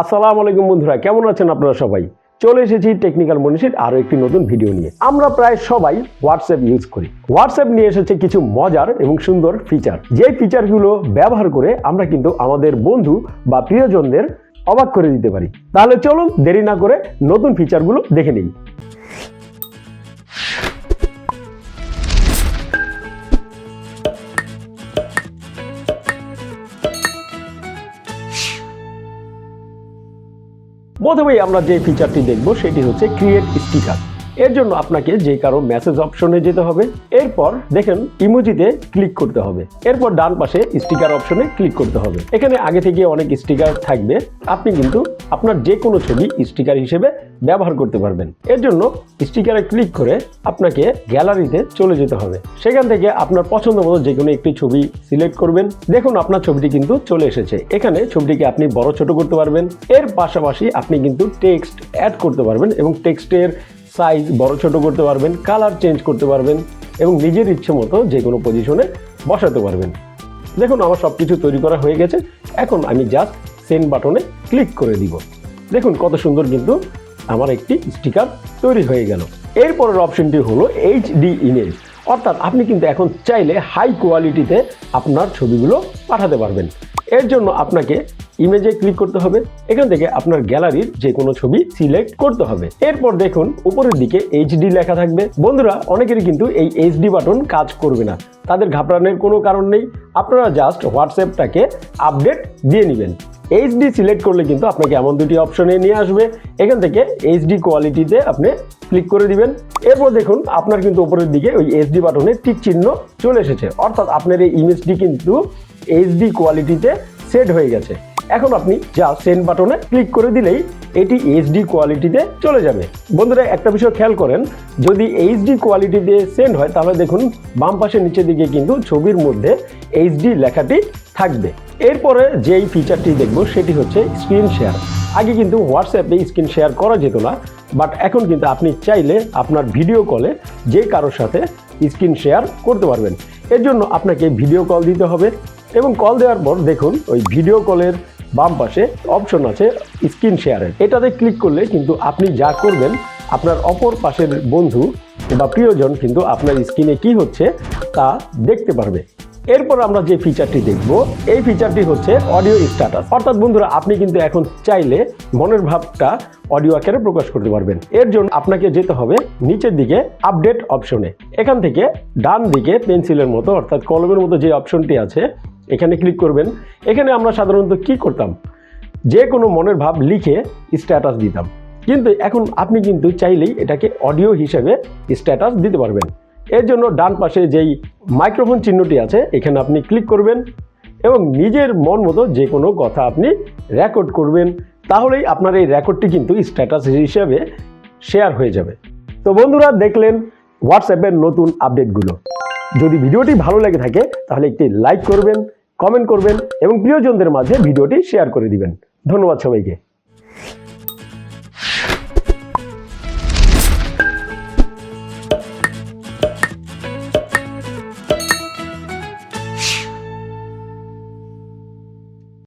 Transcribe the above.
আসসালামু আলাইকুম বন্ধুরা, কেমন আছেন আপনারা সবাই? চলে এসেছি টেকনিক্যাল মনীষীর আরও একটি নতুন ভিডিও নিয়ে। আমরা প্রায় সবাই হোয়াটসঅ্যাপ ইউজ করি। হোয়াটসঅ্যাপ নিয়ে এসেছে কিছু মজার এবং সুন্দর ফিচার যে ফিচারগুলো ব্যবহার করে আমরা কিন্তু আমাদের বন্ধু বা প্রিয়জনদের অবাক করে দিতে পারি। তাহলে চলুন দেরি না করে নতুন ফিচারগুলো দেখে নিই। প্রথমেই আমরা যে ফিচারটি দেখব সেটি হচ্ছে ক্রিয়েট স্টিকার এর জন্য আপনাকে যে কারও মেসেজ অপশনে যেতে হবে। এরপর দেখেন ইমোজিতে ক্লিক করতে হবে। এরপর ডান পাশে স্টিকার অপশনে ক্লিক করতে হবে। এখানে আগে থেকে অনেক স্টিকার থাকবে। আপনি কিন্তু আপনার যে কোনো ছবি স্টিকার হিসেবে ব্যবহার করতে পারবেন। এর জন্য স্টিকারে ক্লিক করে আপনাকে গ্যালারিতে চলে যেতে হবে। সেখান থেকে আপনার পছন্দ মতো যে কোনো একটি ছবি সিলেক্ট করবেন। দেখুন আপনার ছবিটি কিন্তু চলে এসেছে। এখানে ছবিটিকে আপনি বড় ছোট করতে পারবেন। এর পাশাপাশি আপনি কিন্তু টেক্সট অ্যাড করতে পারবেন এবং টেক্সটের সাইজ বড় ছোট করতে পারবেন কালার চেঞ্জ করতে পারবেন এবং নিজের ইচ্ছে মতো যে কোনো পজিশনে বসাতে পারবেন। দেখুন, আমার সব কিছু তৈরি করা হয়ে গেছে। এখন আমি জাস্ট সেন্ড বাটনে ক্লিক করে দিব। দেখুন, কত সুন্দর কিন্তু আমার একটি স্টিকার তৈরি হয়ে গেল। এরপরের অপশনটি হলো এইচডি ইমেজ অর্থাৎ আপনি কিন্তু এখন চাইলে হাই কোয়ালিটিতে আপনার ছবিগুলো পাঠাতে পারবেন। এর জন্য আপনাকে ইমেজে ক্লিক করতে হবে। এখান থেকে আপনার গ্যালারির যে কোনো ছবি সিলেক্ট করতে হবে। এরপর দেখুন, উপরের দিকে এইচডি লেখা থাকবে। বন্ধুরা, অনেকেরই কিন্তু এই এইচডি বাটন কাজ করবে না। তাদের ঘাবড়ানোর কোনো কারণ নেই। আপনারা জাস্ট হোয়াটসঅ্যাপটাকে আপডেট দিয়ে নেবেন। এইচডি সিলেক্ট করলে কিন্তু আপনাকে এমন দুটি অপশনে নিয়ে আসবে। এখান থেকে এইচডি কোয়ালিটিতে আপনি ক্লিক করে দিবেন। এরপর দেখুন, আপনার কিন্তু উপরের দিকে ওই এইচডি বাটনে টিক চিহ্ন চলে এসেছে। অর্থাৎ আপনার এই ইমেজটি কিন্তু এইচডি কোয়ালিটিতে সেট হয়ে গেছে। এখন আপনি যা সেন্ড বাটনে ক্লিক করে দিলেই এটি এইচডি কোয়ালিটিতে চলে যাবে। বন্ধুরা, একটা বিষয় খেয়াল করেন, যদি এইচডি কোয়ালিটিতে সেন্ড হয়, তাহলে দেখুন, বাম পাশে নিচের দিকে কিন্তু ছবির মধ্যে এইচডি লেখাটি থাকবে। এরপরে যেই ফিচারটি দেখব, সেটি হচ্ছে স্ক্রিন শেয়ার আগে কিন্তু হোয়াটসঅ্যাপে স্ক্রিন শেয়ার করা যেত না বাট এখন কিন্তু আপনি চাইলে আপনার ভিডিও কলে যে কারোর সাথে স্ক্রিন শেয়ার করতে পারবেন। এর জন্য আপনাকে ভিডিও কল দিতে হবে এবং কল দেওয়ার পর দেখুন, ওই ভিডিও কলের বাম পাশে অপশন আছে স্ক্রিন শেয়ারের এটাতে ক্লিক করলে কিন্তু আপনি যা করবেন, আপনার অপর পাশের বন্ধু বা প্রিয়জন কিন্তু আপনার স্ক্রিনে কি হচ্ছে তা দেখতে পারবে। এরপর আমরা যে ফিচারটি দেখব, এই ফিচারটি হচ্ছে অডিও স্ট্যাটাস অর্থাৎ বন্ধুরা, আপনি কিন্তু এখন চাইলে মনের ভাবটা অডিও আকারে প্রকাশ করতে পারবেন। এর জন্য আপনাকে যেতে হবে নিচের দিকে আপডেট অপশনে এখান থেকে ডান দিকে পেন্সিলের মতো, অর্থাৎ কলমের মতো যে অপশনটি আছে, এখানে ক্লিক করবেন। এখানে আমরা সাধারণত কি করতাম? যে কোনো মনের ভাব লিখে স্ট্যাটাস দিতাম। কিন্তু এখন আপনি কিন্তু চাইলেই এটাকে অডিও হিসেবে স্ট্যাটাস দিতে পারবেন। এর জন্য ডান পাশে যেই মাইক্রোফোন চিহ্নটি আছে, এখানে আপনি ক্লিক করবেন এবং নিজের মন মতো যে কোনো কথা আপনি রেকর্ড করবেন। তাহলেই আপনার এই রেকর্ডটি কিন্তু স্ট্যাটাস হিসেবে শেয়ার হয়ে যাবে। তো বন্ধুরা, দেখলেন হোয়াটসঅ্যাপের নতুন আপডেটগুলো। যদি ভিডিওটি ভালো লেগে থাকে, তাহলে একটি লাইক করবেন, কমেন্ট করবেন এবং প্রিয়জনদের মাঝে ভিডিওটি শেয়ার করে দিবেন। ধন্যবাদ সবাইকে।